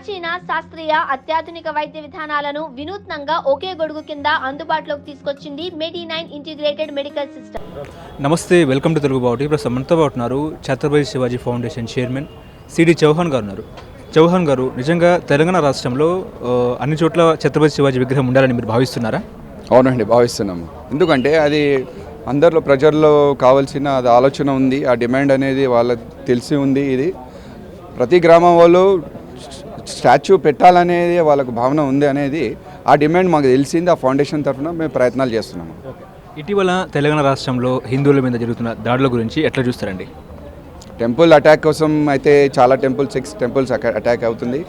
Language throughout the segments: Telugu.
ప్రాచీన శాస్త్రీయ అత్యాధునిక వైద్య విధానాలను వినూత్నంగా ఒకే గొడుగు కింద అందుబాటులోకి తీసుకొచ్చింది Medi nine integrated medical system. నమస్తే వెల్కమ్ టు తెలుగు బావుటి ఇప్పుడు పాటు ఉన్నారు. Chhatrapati Shivaji foundation chairman C D Chauhan గారు ఉన్నారు. చౌహాన్ గారు నిజంగా తెలంగాణ రాష్ట్రంలో అన్ని చోట్ల ఛత్రపతి శివాజీ విగ్రహం ఉండాలని మీరు భావిస్తున్నారా? అవునండి భావిస్తున్నాము. ఎందుకంటే అది అందరిలో ప్రజల్లో కావాల్సిన అది ఆలోచన ఉంది ఆ డిమాండ్ అనేది వాళ్ళకి తెలిసి ఉంది ఇది. ప్రతి గ్రామం వాళ్ళు స్టాచ్యూ పెట్టాలనేది వాళ్ళకు భావన ఉంది అనేది ఆ డిమాండ్ మాకు తెలిసింది. ఆ ఫౌండేషన్ తరఫున మేము ప్రయత్నాలు చేస్తున్నాము. ఇటీవల తెలంగాణ రాష్ట్రంలో హిందువుల మీద జరుగుతున్న దాడుల గురించి ఎట్లా చూస్తారండి? టెంపుల్ అటాక్ కోసం అయితే చాలా టెంపుల్ సిక్స్ టెంపుల్స్ అటాక్ అవుతుంది.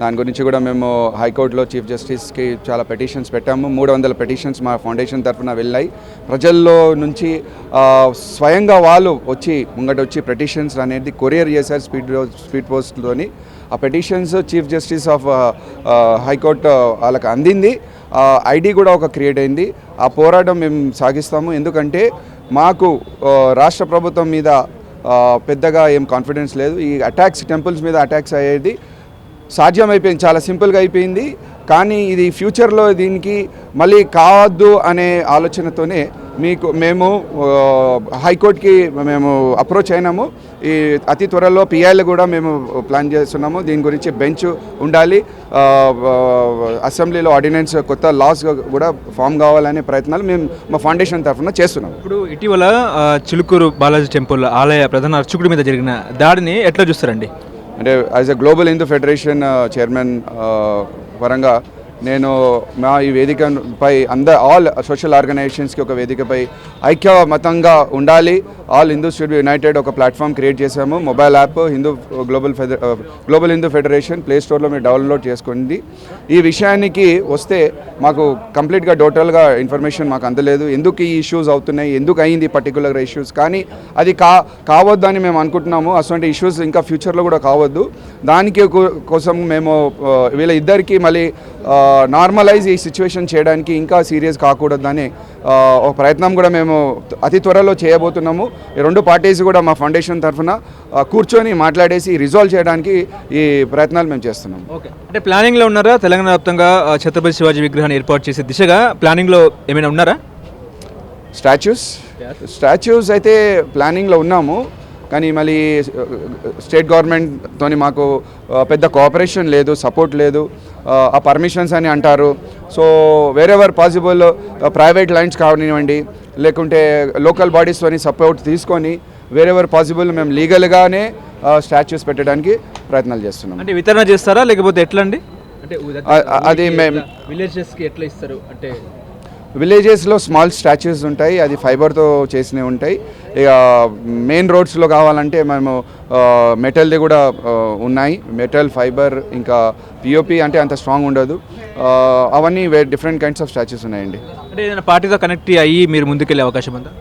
దాని గురించి కూడా మేము హైకోర్టులో చీఫ్ జస్టిస్కి చాలా పెటిషన్స్ పెట్టాము. మూడు వందల పెటిషన్స్ మా ఫౌండేషన్ తరఫున వెళ్ళాయి. ప్రజల్లో నుంచి స్వయంగా వాళ్ళు వచ్చి ముంగట వచ్చి పెటిషన్స్ అనేది కొరియర్ చేశారు స్పీడ్ స్పీడ్ పోస్ట్లోని ఆ petitions chief justice of high court వాళ్ళకి అందింది. ఐడి కూడా ఒక క్రియేట్ అయింది. ఆ పోరాటం మేము సాగిస్తాము. ఎందుకంటే మాకు రాష్ట్ర ప్రభుత్వం మీద పెద్దగా ఏం కాన్ఫిడెన్స్ లేదు. ఈ అటాక్స్ టెంపుల్స్ మీద అటాక్స్ అయ్యేది సాధ్యం అయిపోయింది చాలా సింపుల్గా అయిపోయింది. కానీ ఇది ఫ్యూచర్లో దీనికి మళ్ళీ కావద్దు అనే ఆలోచనతోనే మీకు మేము హైకోర్టుకి మేము అప్రోచ్ అయినాము. ఈ అతి త్వరలో పిఐలు కూడా మేము ప్లాన్ చేస్తున్నాము. దీని గురించి బెంచ్ ఉండాలి. అసెంబ్లీలో ఆర్డినెన్స్ కొత్త లాస్ కూడా ఫామ్ కావాలనే ప్రయత్నాలు మేము మా ఫౌండేషన్ తరఫున చేస్తున్నాము. ఇప్పుడు ఇటీవల చిలుకూరు బాలాజీ టెంపుల్ ఆలయ ప్రధాన అర్చకుడి మీద జరిగిన దాడిని ఎట్లా చూస్తారండి? అంటే as a global Hindu federation chairman పరంగా నేను మా ఈ వేదికపై అంద ఆల్ సోషల్ ఆర్గనైజేషన్స్కి ఒక వేదికపై ఐక్య మతంగా ఉండాలి. ఆల్ హిందూ షుడ్ యునైటెడ్ ఒక ప్లాట్ఫామ్ క్రియేట్ చేశాము. మొబైల్ యాప్ హిందూ గ్లోబల్ ఫెద గ్లోబల్ హిందూ ఫెడరేషన్ ప్లే స్టోర్లో మీరు డౌన్లోడ్ చేసుకోండి ఈ విషయానికి వస్తే మాకు కంప్లీట్గా టోటల్గా ఇన్ఫర్మేషన్ మాకు అందలేదు. ఎందుకు ఈ ఇష్యూస్ అవుతున్నాయి? ఎందుకు అయింది పర్టికులర్ ఇష్యూస్ కానీ అది కా కావద్దని మేము అనుకుంటున్నాము. అటువంటి ఇష్యూస్ ఇంకా ఫ్యూచర్లో కూడా కావద్దు. దానికి కోసం మేము uh, వీళ్ళ ఇద్దరికి మళ్ళీ నార్మలైజ్ ఈ సిచ్యువేషన్ చేయడానికి ఇంకా సీరియస్ కాకూడదని ఒక ప్రయత్నం కూడా మేము అతి త్వరలో చేయబోతున్నాము. ఈ రెండు పార్టీస్ కూడా మా ఫౌండేషన్ తరఫున కూర్చొని మాట్లాడేసి రిజాల్వ్ చేయడానికి ఈ ప్రయత్నాలు మేము చేస్తున్నాము. ఓకే. అంటే ప్లానింగ్లో ఉన్నారా? తెలంగాణ వ్యాప్తంగా ఛత్రపతి శివాజీ విగ్రహాన్ని ఏర్పాటు చేసే దిశగా ప్లానింగ్లో ఏమైనా ఉన్నారా? స్టాచ్యూస్ స్టాచ్యూస్ అయితే ప్లానింగ్లో ఉన్నాము. కానీ మళ్ళీ స్టేట్ గవర్నమెంట్తో మాకు ఆ, పెద్ద కోఆపరేషన్ లేదు సపోర్ట్ లేదు ఆ, ఆ పర్మిషన్స్ అని అంటారు. So wherever possible private lines కానివ్వండి లేకుంటే లోకల్ బాడీస్తోని సపోర్ట్ తీసుకొని వేరెవర్ పాసిబుల్ మేము లీగల్గానే స్టాచ్యూస్ పెట్టడానికి ప్రయత్నాలు చేస్తున్నాం. అంటే వితరణ చేస్తారా? లేకపోతే ఎట్లా అండి అంటే అది మేము- విలేజెస్కి ఎట్లా ఇస్తారు? అంటే విలేజెస్లో స్మాల్ స్టాచ్యూస్ ఉంటాయి అది ఫైబర్తో చేసినవి ఉంటాయి. ఇక మెయిన్ రోడ్స్లో కావాలంటే మేము మెటల్ది కూడా ఉన్నాయి. మెటల్ ఫైబర్ ఇంకా పిఓపి అంటే అంత స్ట్రాంగ్ ఉండదు. అవన్నీ way different kinds of statues ఉన్నాయండి. అంటే ఏదైనా పార్టీతో కనెక్ట్ అయ్యి మీరు ముందుకెళ్ళే అవకాశం ఉందా?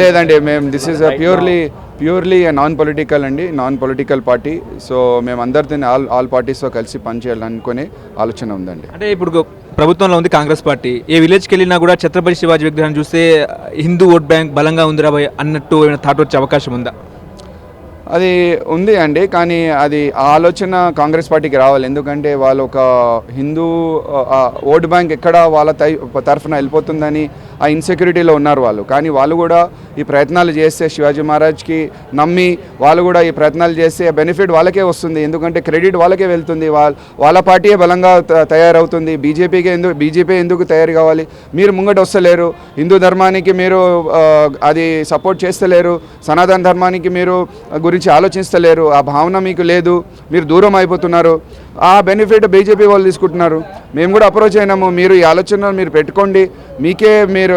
లేదండి మేము this is purely purely non political అండి నాన్ పొలిటికల్ పార్టీ సో మేము అందరితో ఆల్ ఆల్ పార్టీస్తో కలిసి పనిచేయాలనుకునే ఆలోచన ఉందండి. అంటే ఇప్పుడు ప్రభుత్వంలో ఉంది కాంగ్రెస్ పార్టీ. ఏ విలేజ్కి వెళ్ళినా కూడా ఛత్రపతి శివాజీ విగ్రహం చూస్తే హిందూ ఓట్ బ్యాంక్ బలంగా ఉందిరా భయ్ అన్నట్టు ఏమైనా థాట్ వచ్చే అవకాశం ఉందా? అది ఉంది అండి కానీ అది ఆ ఆలోచన కాంగ్రెస్ పార్టీకి రావాలి. ఎందుకంటే వాళ్ళు ఒక హిందూ ఓట్ బ్యాంక్ ఎక్కడ వాళ్ళ తై తరఫున వెళ్ళిపోతుందని ఆ ఇన్సెక్యూరిటీలో ఉన్నారు వాళ్ళు. కానీ వాళ్ళు కూడా ఈ ప్రయత్నాలు చేస్తే శివాజీ మహారాజ్కి నమ్మి వాళ్ళు కూడా ఈ ప్రయత్నాలు చేస్తే బెనిఫిట్ వాళ్ళకే వస్తుంది. ఎందుకంటే క్రెడిట్ వాళ్ళకే వెళ్తుంది. వాళ్ళ వాళ్ళ పార్టీయే బలంగా తయారవుతుంది. బీజేపీకి ఎందుకు బీజేపీ ఎందుకు తయారు కావాలి? మీరు ముంగట వస్తలేరు. హిందూ ధర్మానికి మీరు అది సపోర్ట్ చేస్తలేరు. సనాతన ధర్మానికి మీరు గురించి ఆలోచిస్తలేరు. ఆ భావన మీకు లేదు. మీరు దూరం అయిపోతున్నారు. ఆ బెనిఫిట్ బీజేపీ వాళ్ళు తీసుకుంటున్నారు. మేము కూడా అప్రోచ్ అయినాము. మీరు ఈ ఆలోచన మీరు పెట్టుకోండి. మీకే మీరు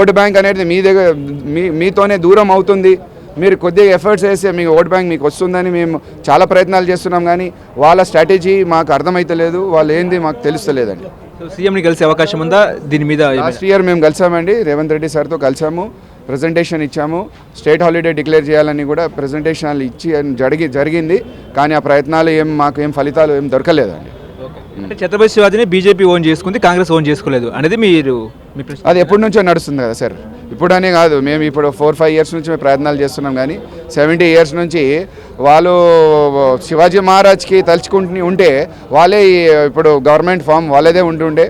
ఓటు బ్యాంక్ అనేది మీ దగ్గర మీ మీతోనే దూరం అవుతుంది. మీరు కొద్దిగా ఎఫర్ట్స్ వేస్తే మీ ఓట్ బ్యాంక్ మీకు వస్తుందని మేము చాలా ప్రయత్నాలు చేస్తున్నాం కానీ వాళ్ళ స్ట్రాటజీ మాకు అర్థమైతలేదు. వాళ్ళు ఏంది మాకు తెలుస్తలేదండి. సీఎంని కలిసే అవకాశం ఉందా? దీని మీద లాస్ట్ ఇయర్ మేము కలిసామండి. రేవంత్ రెడ్డి సార్తో కలిసాము. ప్రజెంటేషన్ ఇచ్చాము. స్టేట్ హాలిడే డిక్లేర్ చేయాలని కూడా ప్రజెంటేషన్ ఇచ్చి జరిగి జరిగింది. కానీ ఆ ప్రయత్నాలు ఏం మాకు ఏం ఫలితాలు ఏం దొరకలేదండి. అంటే ఛత్రపతి శివాజీని బీజేపీ ఓన్ చేసుకుంది కాంగ్రెస్ ఓన్ చేసుకోలేదు అనేది మీరు అది ఎప్పటి నుంచో నడుస్తుంది కదా సార్. ఇప్పుడనే కాదు మేము ఇప్పుడు ఫోర్ ఫైవ్ ఇయర్స్ నుంచి మేము ప్రయత్నాలు చేస్తున్నాం కానీ సెవెంటీ ఇయర్స్ నుంచి వాళ్ళు శివాజీ మహారాజ్కి తలుచుకుంటు ఉంటే వాళ్ళే ఇప్పుడు గవర్నమెంట్ ఫామ్ వాళ్ళదే ఉంటుండే.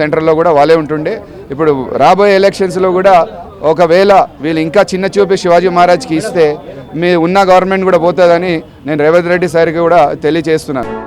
సెంట్రల్లో కూడా వాళ్ళే ఉంటుండే. ఇప్పుడు రాబోయే ఎలక్షన్స్లో కూడా ఒకవేళ వీళ్ళు ఇంకా చిన్న చూపి శివాజీ మహారాజ్కి ఇస్తే మీ ఉన్న గవర్నమెంట్ కూడా పోతుందని నేను రేవంత్ రెడ్డి సార్కి కూడా తెలియజేస్తున్నాను